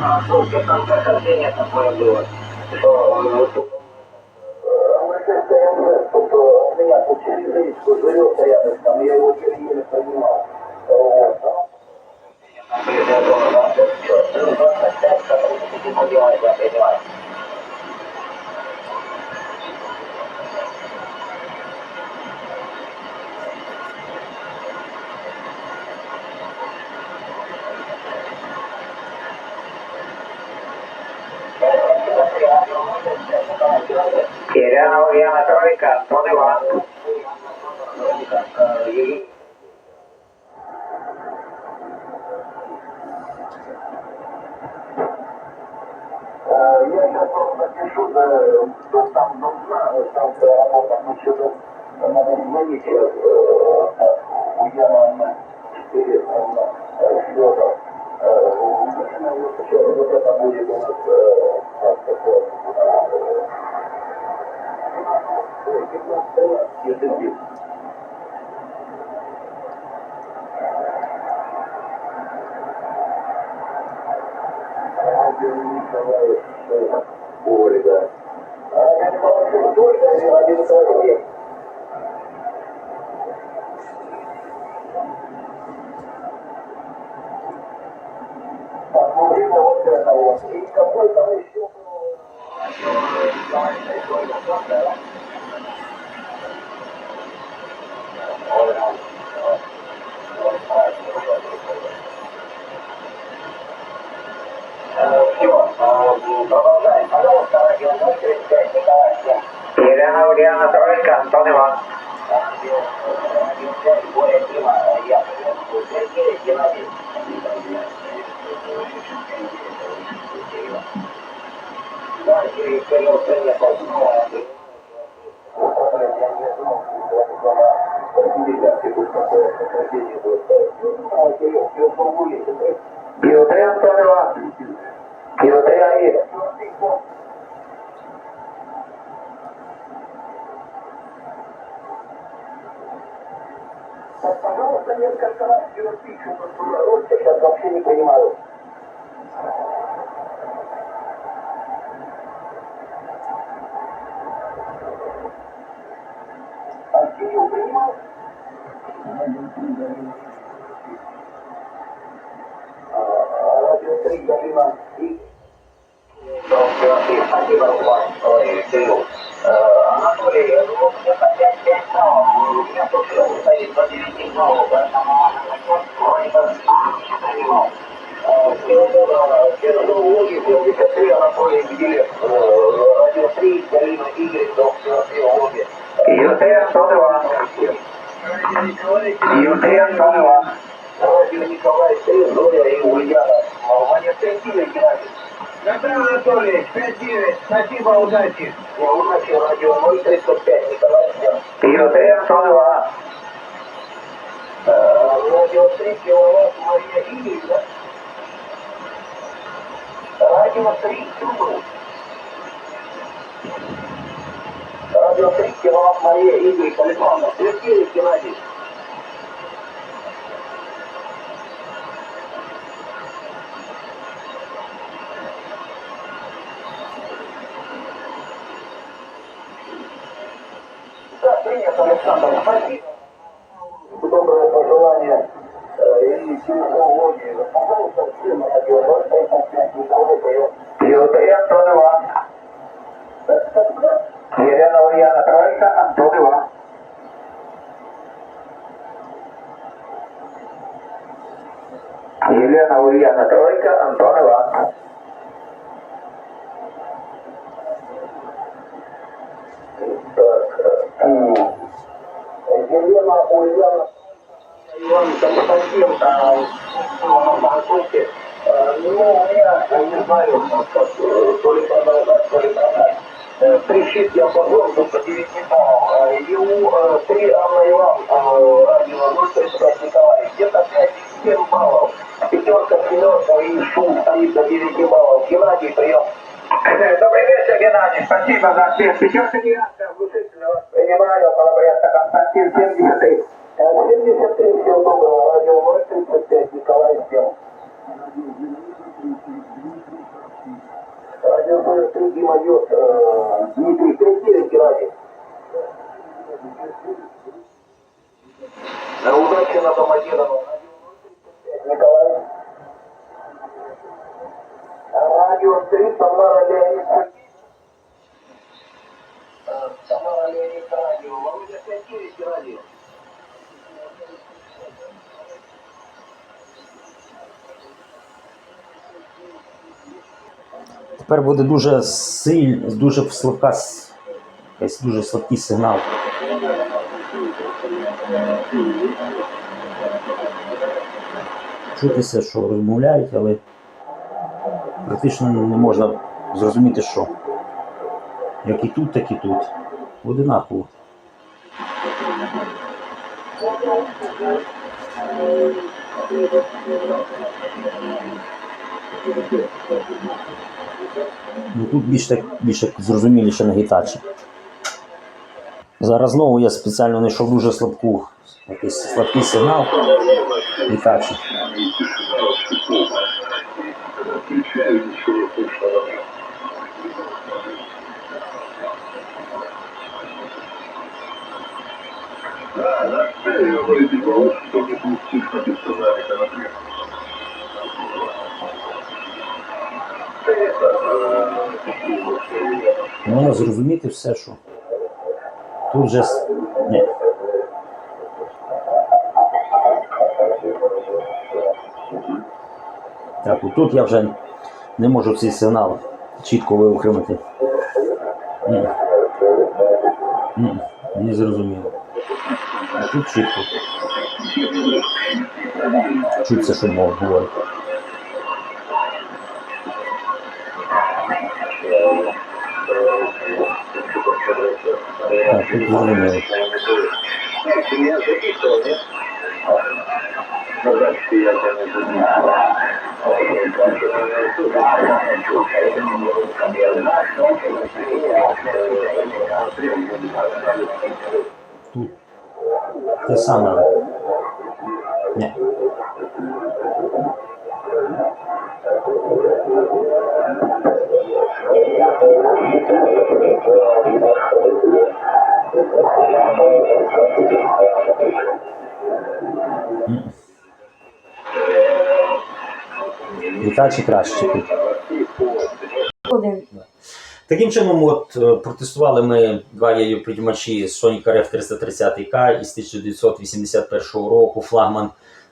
А сколько там прохождение такое было? Что, э, тут Тобто меня тут через речку живет рядом, там я его еле-еле понимал. Вот. Я думаю, да, что, 25, который ты понимаешь, я понимаю. Тройка, Антон Я сейчас напишу, что там нужна, там работа насчет, надо звонить Ульяна 4, Федор. Сейчас вот это будет у нас такое, Thank you. buat. Пожалуйста, несколько раз пишу, потому что сейчас вообще не понимаю. А Кирилл принимал? А, Радио 3 Галина и... Спасибо, Руслан. Ой, Кирилл. Э, Анатолий, я думаю, где-то 5-5 баллов. У меня тут всё стоит по 9 баллов, поэтому вроде бы не понимал. Технологии 73 Анатолий Гделев. Радио 3 Галина Игорь, доктор биологии. Юрий Антон Иван. Юрий Антон Иван. Радио Николай 3, Зоя и Ульяна. Ваня 5 Геннадий. Петр Анатольевич, 5-9, спасибо, удачи. Я удачи, радио 035, Николай Семен. Юрий Антон Иван. Радио 3, киловатт Мария Игоревна. Радио 3, Трубру. Радио 3, киловатт Мария Игорь Александр. Сергей Геннадий. Да, принято, Александр. Спасибо. Доброе пожелание и технологии. Пожалуйста, всем радио 035 Николай поет. Юрий Антон Иван. Елена Ульяна Тройка, Антон Иван. Елена Ульяна Тройка, Антон Иван. Так, э, Елена Ульяна Иван Константин, а, в Бангкоке. Э, Ну, у меня, я не знаю, как, э, то ли продолжать, то ли продать. Э, Трещит позор до 9 баллов. Э, ЕУ э, 3 Анна Иван, э, радио 035 Николай, где-то 5-7 баллов. Пятерка, семерка и шум стоит до 9 баллов. Геннадий, прием. Добрый вечер, Геннадий, спасибо за ответ. Пятерка девятка, внушительно вас. Принимаю, Палабрянка, Константин 73. Э, 73, всего доброго, радио 035, Николай, всем. среди майор э, Дмитрий прекратили грабить. Э, Удачи на Домодедово. Николай. Радио 3, Тамара Леонид. Самара Леонид радио. Володя хотели радио. Тепер буде дуже силь, дуже слабка, якийсь дуже слабкий сигнал. Чутися, що розмовляють, але практично не можна зрозуміти, що. Як і тут, так і тут. Одинаково. Ну, тут більш так більше зрозуміліше на гітачі. Зараз знову я спеціально знайшов дуже слабку, якийсь слабкий сигнал гітачі. Да, да, я что не получишь, как и сказали, конопли. Можна зрозуміти все, що тут же. Ні. Так, тут я вже не можу цей сигнал чітко виокремити. Ні. Ні, Не зрозуміло. А тут чітко. Чуться, що мова говорить. Так, тут зрозуміло. Я записывал, нет? Ну, значит, я тебя не записывал. Тут те саме. Ні. М. Вітачі краще. Один. Таким чином, от е, протестували ми два яйоприймачі Sonic RF 330K із 1981 року, флагман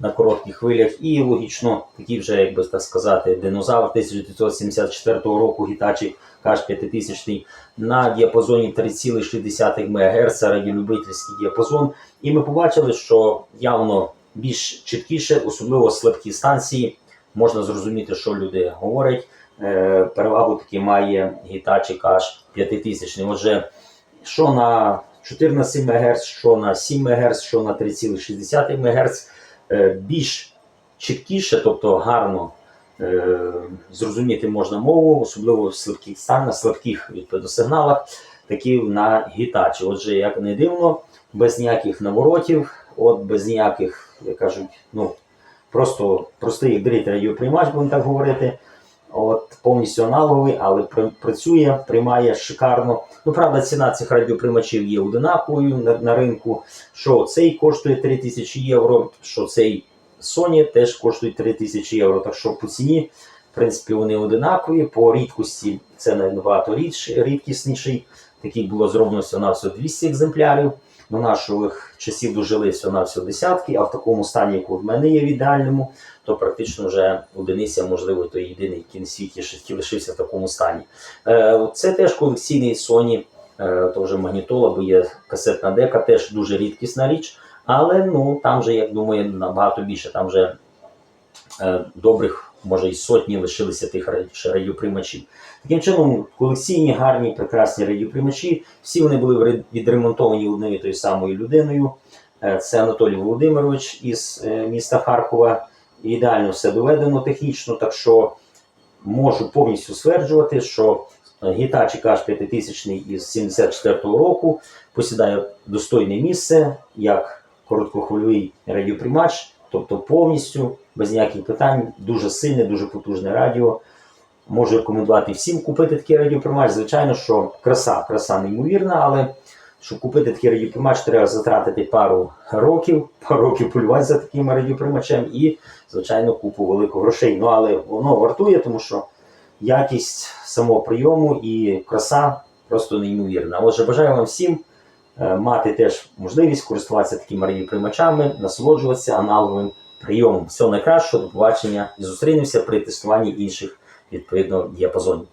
на коротких хвилях, і логічно такий вже, як би так сказати, динозавр 1974 року Hitachi Cash 5000 на діапазоні 3,6 МГц, радіолюбительський діапазон. І ми побачили, що явно більш чіткіше, особливо слабкі станції, можна зрозуміти, що люди говорять. Е, перевагу таки має Hitachi Cash 5000. Отже, що на 14 МГц, що на 7 МГц, що на 3,6 МГц, е, більш чіткіше, тобто гарно е, зрозуміти можна мову, особливо в слабких станах, слабких відповідно сигналах, такі на Hitachi. Отже, як не дивно, без ніяких наворотів, от без ніяких, як кажуть, ну просто простий дріт радіоприймач, будемо так говорити. От повністю аналоговий, але пр- працює, приймає шикарно. Ну, правда, ціна цих радіоприймачів є одинаковою на, на ринку. Що цей коштує 3000 євро, що цей Sony теж коштує 3000 євро. Так що по ціні, в принципі, вони одинакові. По рідкості це набагато рідкісніший. Такий було зроблено на 200 екземплярів. До наших часів дожили всього на всього десятки, а в такому стані, як в мене є в ідеальному, то практично вже одиниця, можливо, той єдиний, який світі ще лишився в такому стані. Е, Це теж колекційний Sony, е, то вже магнітола, бо є касетна дека, теж дуже рідкісна річ, але ну там вже, як думаю, набагато більше. Там вже е, добрих, може, і сотні лишилися тих ще радіоприймачів. Таким чином, колекційні, гарні, прекрасні радіоприймачі, всі вони були відремонтовані однією тою самою людиною. Е, Це Анатолій Володимирович із е, міста Харкова. Ідеально все доведено технічно, так що можу повністю стверджувати, що Hitachi Cash 5000 із 74-го року посідає достойне місце як короткохвильовий радіоприймач, тобто повністю без ніяких питань, дуже сильне, дуже потужне радіо. Можу рекомендувати всім купити такий радіоприймач. Звичайно, що краса, краса неймовірна, але щоб купити такий радіоприймач, треба затратити пару років, пару років полювати за таким радіоприймачем і, звичайно, купу велику грошей. Ну але воно вартує, тому що якість самого прийому і краса просто неймовірна. Отже, бажаю вам всім е, мати теж можливість користуватися такими радіоприймачами, насолоджуватися аналоговим прийомом. Всього найкращого, до побачення і зустрінемося при тестуванні інших відповідно діапазонів.